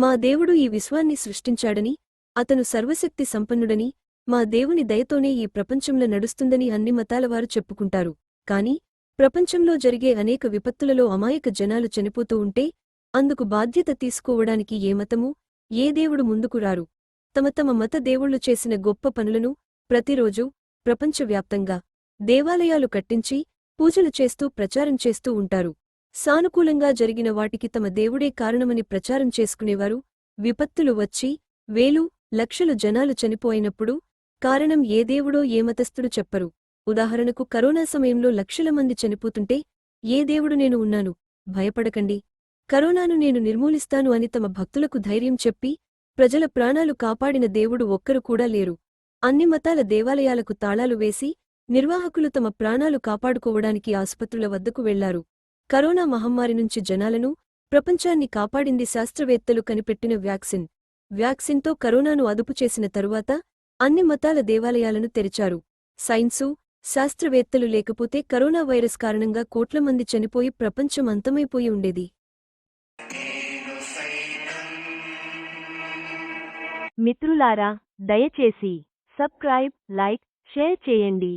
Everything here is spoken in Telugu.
మా దేవుడు ఈ విశ్వాన్ని సృష్టించాడని అతను సర్వశక్తి సంపన్నుడని మా దేవుని దయతోనే ఈ ప్రపంచంలో నడుస్తుందని అన్ని మతాలవారు చెప్పుకుంటారు. కాని ప్రపంచంలో జరిగే అనేక విపత్తులలో అమాయక జనాలు చనిపోతూ ఉంటే అందుకు బాధ్యత తీసుకోవడానికి ఏ మతము ఏ దేవుడు ముందుకు రారు. తమ తమ మత దేవుళ్ళు చేసిన గొప్ప పనులను ప్రతిరోజూ ప్రపంచవ్యాప్తంగా దేవాలయాలు కట్టించి పూజలు చేస్తూ ప్రచారం చేస్తూ ఉంటారు. సానుకూలంగా జరిగిన వాటికి తమ దేవుడే కారణమని ప్రచారం చేసుకునేవారు. విపత్తులు వచ్చి వేలు లక్షలు జనాలు చనిపోయినప్పుడు కారణం ఏ దేవుడో ఏ మతస్థుడు చెప్పరు. ఉదాహరణకు కరోనా సమయంలో లక్షల మంది చనిపోతుంటే ఏ దేవుడు నేను ఉన్నాను? భయపడకండి. కరోనాను నేను నిర్మూలిస్తాను అని తమ భక్తులకు ధైర్యం చెప్పి ప్రజల ప్రాణాలు కాపాడిన దేవుడు ఒక్కరు కూడా లేరు. అన్ని మతాల దేవాలయాలకు తాళాలు వేసి నిర్వాహకులు తమ ప్రాణాలు కాపాడుకోవడానికి ఆసుపత్రుల వద్దకు వెళ్ళారు. కరోనా మహమ్మారి నుంచి జనాలను ప్రపంచాన్ని కాపాడింది శాస్త్రవేత్తలు కనిపెట్టిన వ్యాక్సిన్. వ్యాక్సిన్తో కరోనాను అదుపు చేసిన తరువాత అన్ని మతాల దేవాలయాలను తెరిచారు. సైన్సు శాస్త్రవేత్తలు లేకపోతే కరోనా వైరస్ కారణంగా కోట్ల మంది చనిపోయి ప్రపంచం అంతమైపోయి ఉండేది. మిత్రులారా దయచేసి సబ్స్క్రైబ్ లైక్ షేర్ చేయండి.